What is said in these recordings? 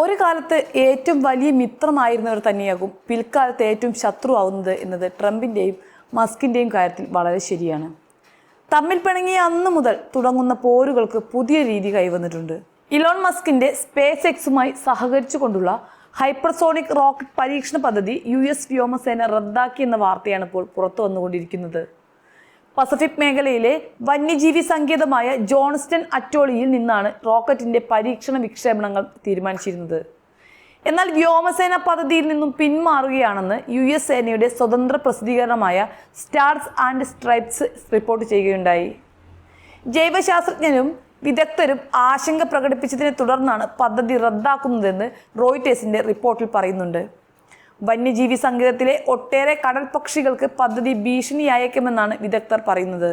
ഒരു കാലത്ത് ഏറ്റവും വലിയ മിത്രമായിരുന്നവർ തന്നെയാകും പിൽക്കാലത്ത് ഏറ്റവും ശത്രുവാകുന്നത് എന്നത് ട്രംപിന്റെയും മസ്കിന്റെയും കാര്യത്തിൽ വളരെ ശരിയാണ്. തമ്മിൽ പിണങ്ങിയ അന്ന് മുതൽ തുടങ്ങുന്ന പോരുകൾക്ക് പുതിയ രീതി കൈവന്നിട്ടുണ്ട്. ഇലോൺ മസ്കിന്റെ സ്പേസ് എക്സുമായി സഹകരിച്ചുകൊണ്ടുള്ള ഹൈപ്പർസോണിക് റോക്കറ്റ് പരീക്ഷണ പദ്ധതി യു എസ് വ്യോമസേന റദ്ദാക്കിയെന്ന വാർത്തയാണ് ഇപ്പോൾ പുറത്തു വന്നുകൊണ്ടിരിക്കുന്നത് പസഫിക് മേഖലയിലെ വന്യജീവി സങ്കേതമായ ജോൺസ്റ്റൺ അറ്റോളിയിൽ നിന്നാണ് റോക്കറ്റിന്റെ പരീക്ഷണ വിക്ഷേപണങ്ങൾ തീരുമാനിച്ചിരുന്നത്. എന്നാൽ വ്യോമസേന പദ്ധതിയിൽ നിന്നും പിന്മാറുകയാണെന്ന് യു എസ് സേനയുടെ സ്വതന്ത്ര പ്രസിദ്ധീകരണമായ സ്റ്റാർസ് ആൻഡ് സ്ട്രൈപ്സ് റിപ്പോർട്ട് ചെയ്യുകയുണ്ടായി. ജൈവശാസ്ത്രജ്ഞരും വിദഗ്ധരും ആശങ്ക പ്രകടിപ്പിച്ചതിനെ തുടർന്നാണ് പദ്ധതി റദ്ദാക്കുന്നതെന്ന് റോയിറ്റേഴ്സിന്റെ റിപ്പോർട്ടിൽ പറയുന്നുണ്ട്. വന്യജീവി സങ്കേതത്തിലെ ഒട്ടേറെ കടൽ പക്ഷികൾക്ക് പദ്ധതി ഭീഷണിയായേക്കുമെന്നാണ് വിദഗ്ധർ പറയുന്നത്.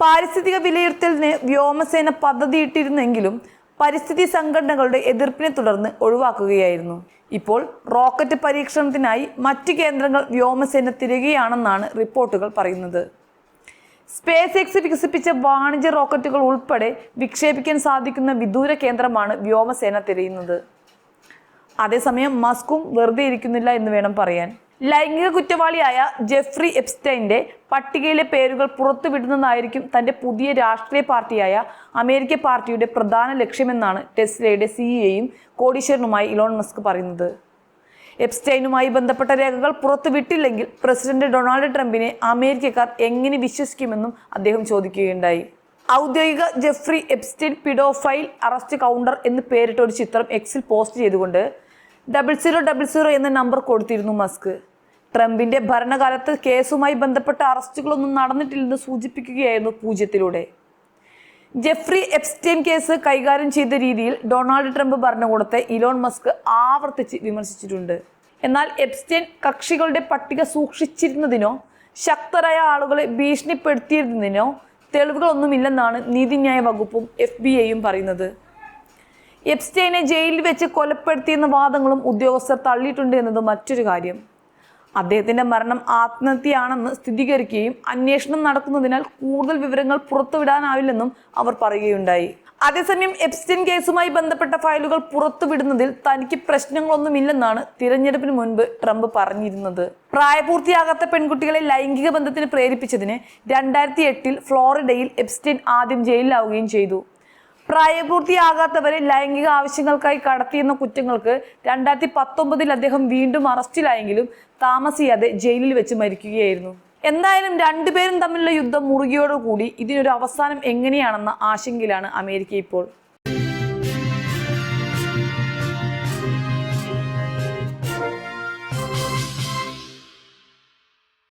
പാരിസ്ഥിതിക വിലയിരുത്തലിന് വ്യോമസേന പദ്ധതിയിട്ടിരുന്നെങ്കിലും പരിസ്ഥിതി സംഘടനകളുടെ എതിർപ്പിനെ തുടർന്ന് ഒഴിവാക്കുകയായിരുന്നു. ഇപ്പോൾ റോക്കറ്റ് പരീക്ഷണത്തിനായി മറ്റ് കേന്ദ്രങ്ങൾ വ്യോമസേന തിരികെയാണെന്നാണ് റിപ്പോർട്ടുകൾ പറയുന്നത്. സ്പേസ് എക്സ് വികസിപ്പിച്ച വാണിജ്യ റോക്കറ്റുകൾ ഉൾപ്പെടെ വിക്ഷേപിക്കാൻ സാധിക്കുന്ന വിദൂര കേന്ദ്രമാണ് വ്യോമസേന തിരയുന്നത്. അതേസമയം മസ്കും വെറുതെ ഇരിക്കുന്നില്ല എന്ന് വേണം പറയാൻ. ലൈംഗിക കുറ്റവാളിയായ ജെഫ്രി എപ്സ്റ്റൈന്റെ പട്ടികയിലെ പേരുകൾ പുറത്തുവിടുന്നതായിരിക്കും തന്റെ പുതിയ രാഷ്ട്രീയ പാർട്ടിയായ അമേരിക്ക പാർട്ടിയുടെ പ്രധാന ലക്ഷ്യമെന്നാണ് ടെസ്ലയുടെ സിഇഒയും കോടീശ്വരനുമായി ഇലോൺ മസ്ക് പറയുന്നത്. എപ്സ്റ്റൈനുമായി ബന്ധപ്പെട്ട രേഖകൾ പുറത്തുവിട്ടില്ലെങ്കിൽ പ്രസിഡന്റ് ഡൊണാൾഡ് ട്രംപിനെ അമേരിക്കക്കാർ എങ്ങനെ വിശ്വസിക്കുമെന്നും അദ്ദേഹം ചോദിക്കുകയുണ്ടായി. ഔദ്യോഗിക Jeffrey Epstein paedophile arrest counter എന്ന് പേരിട്ട ഒരു ചിത്രം എക്സിൽ പോസ്റ്റ് ചെയ്തുകൊണ്ട് ഡബിൾ സീറോ ഡബിൾ സീറോ എന്ന നമ്പർ കൊടുത്തിരുന്നു മസ്ക്. ട്രംപിന്റെ ഭരണകാലത്ത് കേസുമായി ബന്ധപ്പെട്ട അറസ്റ്റുകളൊന്നും നടന്നിട്ടില്ലെന്ന് സൂചിപ്പിക്കുകയായിരുന്നു പൂജ്യത്തിലൂടെ. ജെഫ്രി എപ്സ്റ്റൈൻ കേസ് കൈകാര്യം ചെയ്ത രീതിയിൽ ഡൊണാൾഡ് ട്രംപ് ഭരണകൂടത്തെ ഇലോൺ മസ്ക് ആവർത്തിച്ച് വിമർശിച്ചിട്ടുണ്ട്. എന്നാൽ എപ്സ്റ്റൈൻ കക്ഷികളുടെ പട്ടിക സൂക്ഷിച്ചിരുന്നതിനോ ശക്തരായ ആളുകളെ ഭീഷണിപ്പെടുത്തിയിരുന്നതിനോ തെളിവുകളൊന്നുമില്ലെന്നാണ് നീതിന്യായ വകുപ്പും എഫ് ബി ഐയും പറയുന്നത്. എപ്സ്റ്റൈനെ ജയിലിൽ വെച്ച് കൊലപ്പെടുത്തിയെന്ന വാദങ്ങളും ഉദ്യോഗസ്ഥർ തള്ളിയിട്ടുണ്ട് എന്നത് മറ്റൊരു കാര്യം. അദ്ദേഹത്തിന്റെ മരണം ആത്മഹത്യയാണെന്ന് സ്ഥിരീകരിക്കുകയും അന്വേഷണം നടക്കുന്നതിനാൽ കൂടുതൽ വിവരങ്ങൾ പുറത്തുവിടാനാവില്ലെന്നും അവർ പറയുകയുണ്ടായി. അതേസമയം എപ്സ്റ്റിൻ കേസുമായി ബന്ധപ്പെട്ട ഫയലുകൾ പുറത്തുവിടുന്നതിൽ തനിക്ക് പ്രശ്നങ്ങളൊന്നുമില്ലെന്നാണ് തിരഞ്ഞെടുപ്പിന് മുൻപ് ട്രംപ് പറഞ്ഞിരുന്നത്. പ്രായപൂർത്തിയാകാത്ത പെൺകുട്ടികളെ ലൈംഗിക ബന്ധത്തിന് പ്രേരിപ്പിച്ചതിന് രണ്ടായിരത്തി എട്ടിൽ ഫ്ലോറിഡയിൽ എപ്സ്റ്റിൻ ആദ്യം ജയിലിലാവുകയും ചെയ്തു. പ്രായപൂർത്തിയാകാത്തവരെ ലൈംഗിക ആവശ്യങ്ങൾക്കായി കടത്തിയെന്ന കുറ്റങ്ങൾക്ക് രണ്ടായിരത്തി പത്തൊമ്പതിൽ അദ്ദേഹം വീണ്ടും അറസ്റ്റിലായെങ്കിലും താമസിയാതെ ജയിലിൽ വെച്ച് മരിക്കുകയായിരുന്നു. എന്തായാലും രണ്ടുപേരും തമ്മിലുള്ള യുദ്ധം മുറുകിയോടുകൂടി ഇതിനൊരു അവസാനം എങ്ങനെയാണെന്ന ആശങ്കയിലാണ് അമേരിക്ക ഇപ്പോൾ.